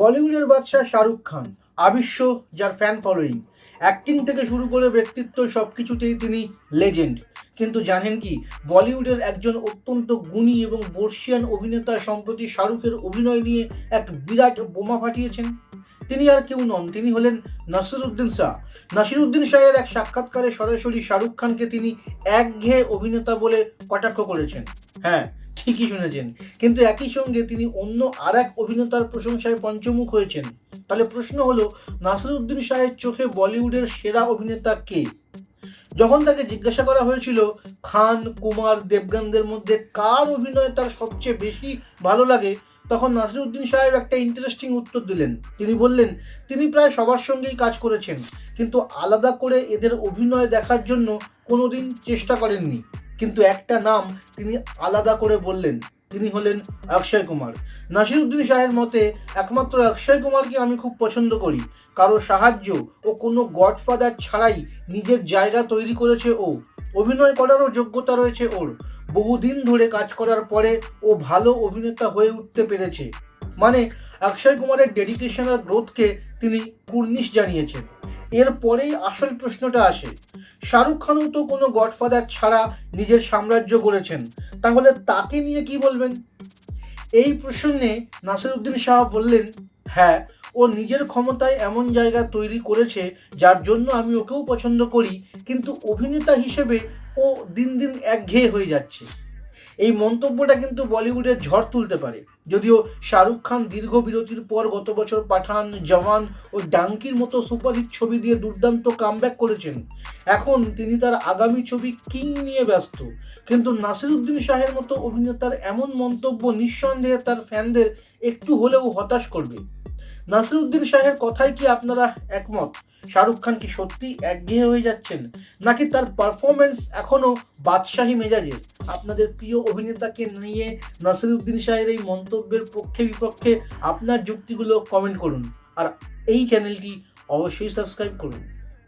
বলিউডের বাদশাহ শাহরুখ খান আবিশ্ব যার ফ্যান ফলোয়িং অ্যাক্টিং থেকে শুরু করে ব্যক্তিত্ব সব কিছুতেই তিনি লেজেন্ড কিন্তু জানেন কি, বলিউডের একজন অত্যন্ত গুণী এবং বর্ষিয়ান অভিনেতা সম্প্রতি শাহরুখের অভিনয় নিয়ে এক বিরাট বোমা ফাটিয়েছেন। তিনি আর কেউ নন, তিনি হলেন নাসিরুদ্দিন শাহ। নাসিরুদ্দিন শাহের এক সাক্ষাৎকারে সরাসরি শাহরুখ খানকে তিনি একঘেয়ে অভিনেতা বলে কটাক্ষ করেছেন। হ্যাঁ ঠিকই শুনেছেন। কিন্তু একই সঙ্গে তিনি অন্য আর এক অভিনেতার প্রশংসায় পঞ্চমুখ হয়েছেন। তাহলে প্রশ্ন হলো, নাসিরুদ্দিন শাহের চোখে বলিউডের সেরা অভিনেতা কে? যখন তাকে জিজ্ঞাসা করা হয়েছিল, খান, কুমার, দেবগানদের মধ্যে কার অভিনয় তার সবচেয়ে বেশি ভালো লাগে, তখন নাসিরুদ্দিন সাহেব একটা ইন্টারেস্টিং উত্তর দিলেন। তিনি বললেন, তিনি প্রায় সবার সঙ্গেই কাজ করেছেন, কিন্তু আলাদা করে এদের অভিনয় দেখার জন্য কোনোদিন চেষ্টা করেননি। কিন্তু একটা নাম তিনি আলাদা করে বললেন। তিনি হলেন অক্ষয় কুমার। নাসিরুদ্দিন শাহের মতে, একমাত্র অক্ষয় কুমারকে আমি খুব পছন্দ করি। কারও সাহায্য ও কোনো গডফাদার ছাড়াই নিজের জায়গা তৈরি করেছে ও। অভিনয় করারও যোগ্যতা রয়েছে ওর। বহুদিন ধরে কাজ করার পরে ও ভালো অভিনেতা হয়ে উঠতে পেরেছে। মানে অক্ষয় কুমারের ডেডিকেশন আর গ্রোথকে তিনি কুর্নিশ জানিয়েছেন। এরপরেই আসল প্রশ্নটা আসে। শাহরুখ খানও তো কোনো গডফাদার ছাড়া নিজের সাম্রাজ্য গড়েছেন। তাহলে তাকে নিয়ে কি বলবেন? এই প্রসঙ্গে নাসিরুদ্দিন শাহ বললেন হ্যাঁ ও নিজের ক্ষমতায় এমন জায়গা তৈরি করেছে যার জন্য আমি ওকেও পছন্দ করি, কিন্তু অভিনেতা হিসেবে ও দিন দিন একঘেয়ে হয়ে যাচ্ছে। এই মন্তব্যটা কিন্তু বলিউডে ঝড় তুলতে পারে। যদিও শাহরুখ খান দীর্ঘ বিরতির পর গত বছর পাঠান জওয়ান ও ডাঙ্কির মতো সুপারহিট ছবি দিয়ে দুর্দান্ত কামব্যাক করেছেন। এখন তিনি তার আগামী ছবি কিং নিয়ে ব্যস্ত। কিন্তু নাসিরুদ্দিন শাহের মতো অভিনেতার এমন মন্তব্য নিঃসন্দেহে তার ফ্যানদের একটু হলেও হতাশ করবে। নাসিরুদ্দিন শাহের কথাই কি আপনারা একমত? শাহরুখ খান কি সত্যি একঘেয়ে হয়ে যাচ্ছেন? নাকি তার পারফরমেন্স এখনও বাদশাহী মেজাজে? আপনাদের প্রিয় অভিনেতাকে নিয়ে নাসিরুদ্দিন শাহের এই মন্তব্যের পক্ষে বিপক্ষে আপনার যুক্তিগুলো কমেন্ট করুন। আর এই চ্যানেলটি অবশ্যই সাবস্ক্রাইব করুন।